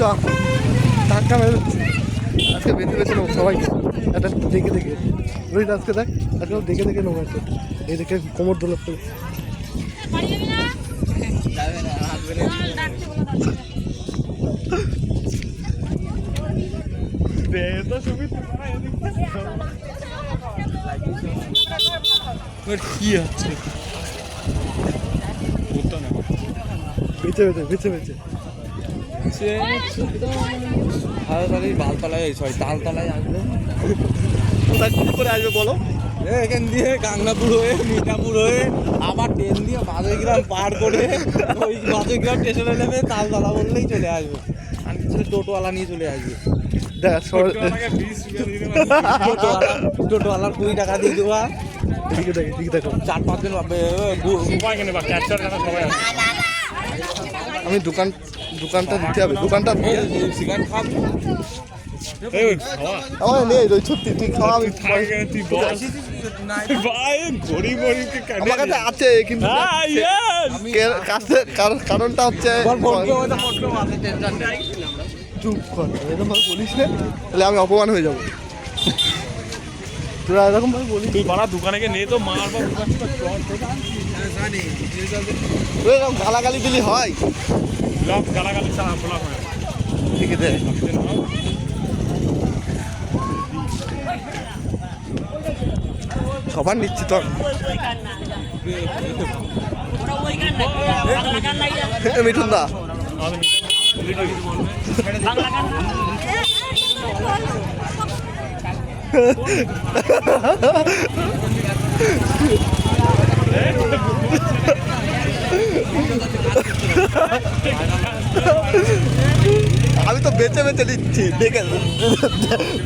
চ ধাক্কা মেরে। আজকে বেঁচে বেঁচে নেব সবাইকে একটা দেখে দেখে। রোহিত আজকে দেখ আজকে দেখে দেখে নেব একটা। এই দেখে কোমর দোলক করে। কি হচ্ছে? বেঁচে বেঁচে বেঁচে বেঁচে। তাড়াতাড়ি বালতলায় সরি তালতলায় আসবে। কোথায় কী করে আসবে বলো? এ, এখান দিয়ে গাংনাপুর হয়ে মিঠাপুর হয়ে আবার ট্রেন দিয়ে বাজেগ্রাম পার করে ওই বাজেগ্রাম স্টেশনে নেমে তালতলা বললেই চলে আসবে। আর কিছু টোটোওয়ালা নিয়ে চলে আসবে। দেখ টোটোওয়ালার কুড়ি টাকা দিয়ে দেওয়া। চার পাঁচ দিন আমি দোকান দোকানটা দিতে হবে দোকানটা আছে কিন্তু কে- কাছে কারণ- কারণটা হচ্ছে চুপ কর এরকম ভাবে বলিস না তাহলে আমি অপমান হয়ে যাব। তোরা এরকম ভাবে বলিস তুই বাড়া দোকানে গিয়ে নে তো মার বা এরকম গালাগালি দিলি হয়? ঠিক আছে। সবার নিচ্ছি তো মিঠুন দা। তো বেঁচে বেঁচে নিচ্ছি দেখে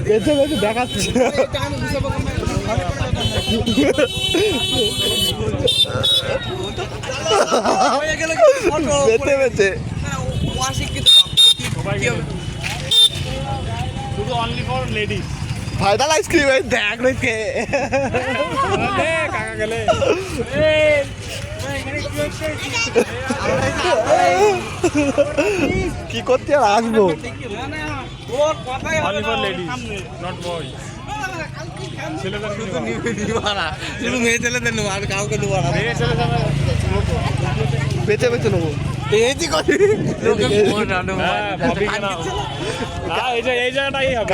বেঁচে বেঁচে দেখাচ্ছি। বেঁচে বেঁচে। আইসক্রিম দেখ রেখে কাকা গেলে। কি করতে আর আসব। শুধু মেয়ে ছেলেদের নেব আর কাউকে নেব না। মেয়ে ছেলে যাবে বেঁচে বেঁচে নেব। করি হ্যাঁ হ্যাঁ এই এই জায়গাটাই হবে।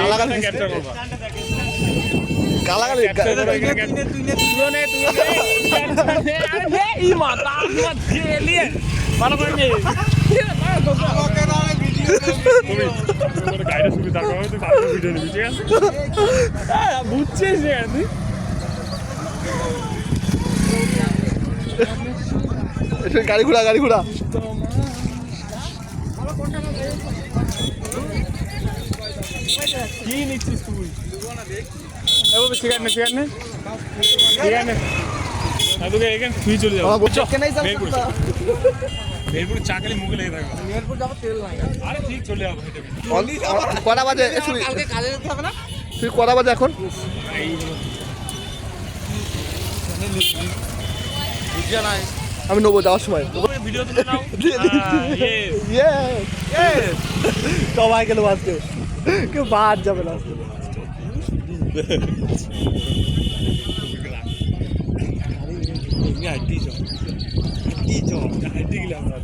গালাগালি বুঝছিস গাড়ি ঘোড়া গাড়ি ঘোড়া। কি নিচ্ছিস তুই এবার সিগারেট নে সিগারেট নে সিগারেট নে তোকে এখানে তুই চলে যাব মেহেরপুর মেহেরপুর চা খালি মুখে লেগে থাকবে আরে ঠিক চলে যাব হেঁটে হেঁটে। অলি- আমার- কটা বাজে কালকে কাজে যেতে হবে না তুই কটা বাজে এখন আমি নেব যাওয়ার সময় ভিডিও তুলে নাও দিয়ে দিচ্ছি। yes। Yes! সবাই গেল আজকে কেউ বাদ যাবে না। আজকে তুমি হাঁটি চল হাঁটি চল হাঁটতে গেলে আমরা